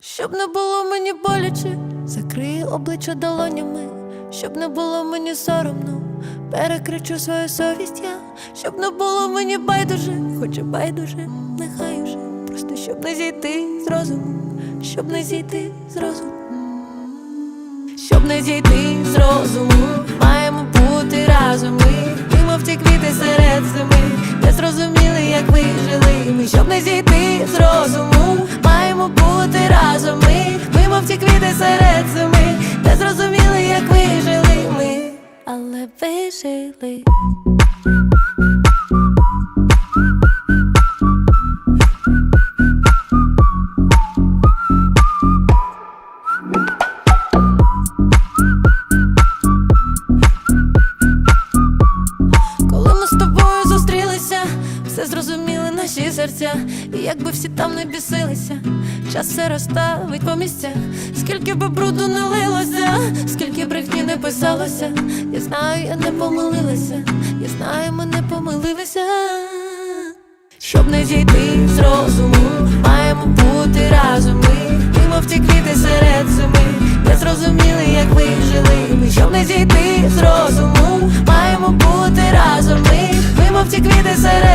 Щоб не було мені боляче, закрию обличчя долонями, щоб не було мені соромно, перекричу свою совість я, щоб не було мені байдуже, хоч і байдуже, нехай уже, просто щоб не зійти з розуму, щоб не зійти з розуму. Щоб не зійти з розуму, маємо бути разом ми, ми мов ті квіти серед зими, не зрозуміли, як ви жили. Ми щоб не зійти з розуму, разом ми, ми мов ті квіти серед зими, не зрозуміли, як ви жили ми, але ви жили. Коли з тобою зустрілися, все зрозуміли наші серця, і якби всі там не бісилися, час все розставить по місцях, скільки би бруду не лилося, скільки брехні не писалося, я знаю, я не помилилася, я знаю, ми не помилилися. Щоб не зійти з розуму, маємо бути разом ми, ми мов ті квіти серед зими, не зрозуміли, як ви жили. Щоб не зійти з розуму, маємо бути разом ми, ми мов ті квіти серед